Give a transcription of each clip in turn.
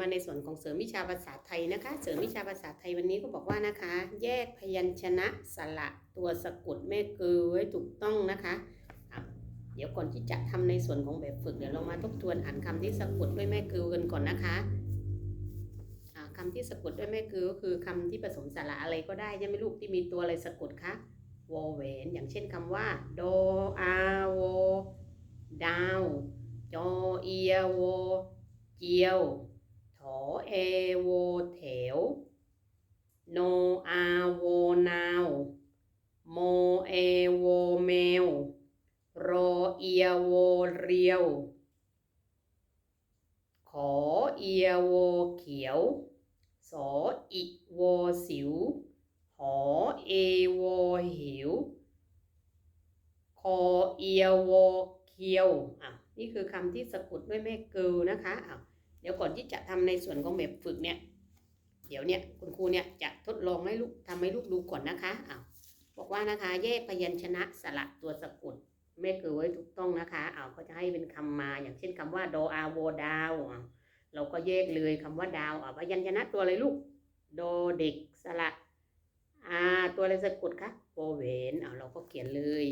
มาในส่วนของเสริมวิชาภาษาไทยนะคะ เสริมวิชาภาษาไทยวันนี้ก็บอกว่านะคะ แยกพยัญชนะสระตัวสะกดแม่เกือไว้ถูกต้องนะคะเดี๋ยวก่อนที่จะทำในส่วนของแบบฝึกเดี๋ยวเรามาทบทวนอ่านคำที่สะกดด้วยแม่เกือกันก่อนนะคะอะคำที่สะกดด้วยแม่เกือก็คือคำที่ผสมสระอะไรก็ได้ใช่ไหมลูกที่มีตัวอะไรสะกดคะวอแหวนอย่างเช่นคำว่าโดอาโวดาวจอเอียโวเจียว เอโวแถว โนอาโวนาว โมเอโวแมวรอเอียโวเรียว ขอเอียโวเขียว สออิโวสิว หอเอโวหิว คอเอียโวเคียวอะนี่คือคำที่สะกดด้วยแม่เกลนะคะอะ เดี๋ยวก่อนที่จะทำในส่วนของแบบฝึกเนี่ย เดี๋ยวเนี่ยคุณครูเนี่ยจะทดลองให้ลูกทำให้ลูกดูก่อนนะคะอ้าวบอกว่านะคะ แยกพยัญชนะสระตัวสะกดแม่เกิลไว้ถูกต้องนะคะอ้าวก็จะให้เป็นคำมาอย่างเช่นคำว่าโดอาโวดาวเราก็แยกเลยคำว่าดาวอะพยัญชนะตัวอะไรลูก โดเด็กสระอาตัวอะไรสะกดคะโวเวนอ้าวเราก็เขียนเลย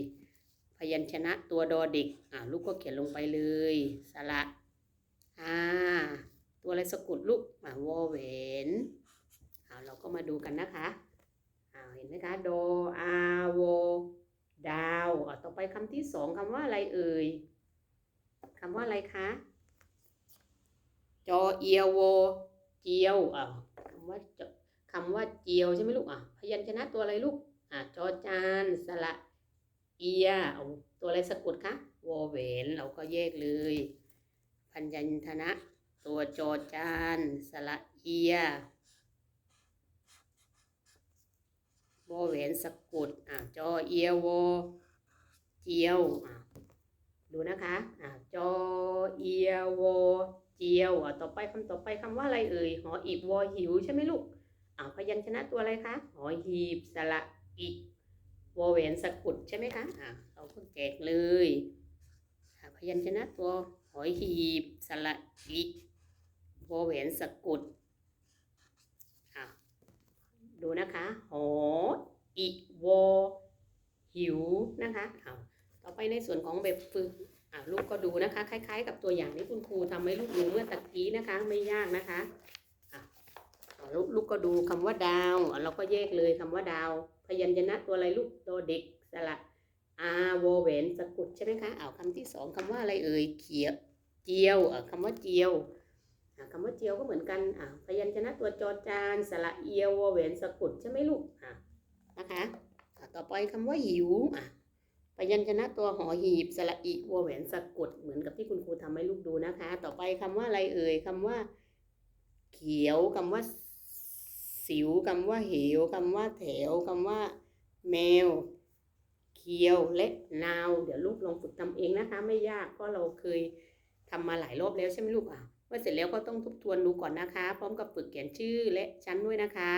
พยัญชนะตัวดอเด็กอ่าลูกก็เขียนลงไปเลย สระ อาตัวอะไรสะกดลูกอ่าวอเวนเอาเราก็มาดูกันนะคะเอาเห็นไหมคะโดอาโวดาวอ่าต่อไปคำที่สองคำว่าอะไรเอ่ยคำว่าอะไรคะจอเอียวโวเจียวอ่าคำว่าจคำว่าเจียวใช่ไหมลูกอะพยัญชนะตัวอะไรลูกอ่าจอจานสระเอียเอาตัวอะไรสะกดคะวอเวนเราก็แยกเลย พันยัญชนะ ตัวจอจานสระเอียวอเวนสะกดอะจอเอียวอเจียวอะดูนะคะอะจอเอียวอเจียวอะต่อไปคำต่อไปคำว่าอะไรเอ่ยหออีบวอหิวใช่ไหมลูกอะพยัญชนะตัวอะไรคะหอหีบสระอีวอแหวนสะกุดใช่ไหมคะอ่าเราก็แจกเลยอ่าพยัญชนะตัว อยหีบ สระอิวอแหวนสะกุดดูนะคะหออิวอหิวนะคะเอาต่อไปในส่วนของแบบฝึกอ่าลูกก็ดูนะคะ คล้าย ๆ กับตัวอย่างที่คุณครูทำให้ลูกดูเมื่อตะกี้นะคะ ไม่ยากนะคะอ่าลูกลูกก็ดูคำว่าดาวเราก็แยกเลยคำว่าดาว พยัญชนะตัวอะไรลูกตัวเด็กสระอาวอแหวนสะกุดใช่ไหมคะเอาคำที่สองคำว่าอะไรเอ่ยเขียว เจียวเออคำว่าเจียวอ่าคำว่าเจียวก็เหมือนกันอ่าพยัญชนะตัวจอจานสระเอียววอแหวนสะกุดใช่ไหมลูกอ่านะคะอ่าต่อไปคำว่าหิวอะพยัญชนะตัวหอหีบสระอิวอแหวนสะกดเหมือนกับที่คุณครูทำให้ลูกดูนะคะ ต่อไปคำว่าอะไรเอ่ยคำว่า เขียวคำว่าสิวคำว่าเหวคำว่าแถวคำว่า แมวเคียวและนาว เดี๋ยวลูกลองฝึกทำเองนะคะ ไม่ยากเพราะเราเคย ทำมาหลายรอบแล้วใช่ไหมลูกอะเมื่อเสร็จแล้วก็ต้องทบทวนดูก่อนนะคะ พร้อมกับฝึกเขียนชื่อและชั้นด้วยนะคะ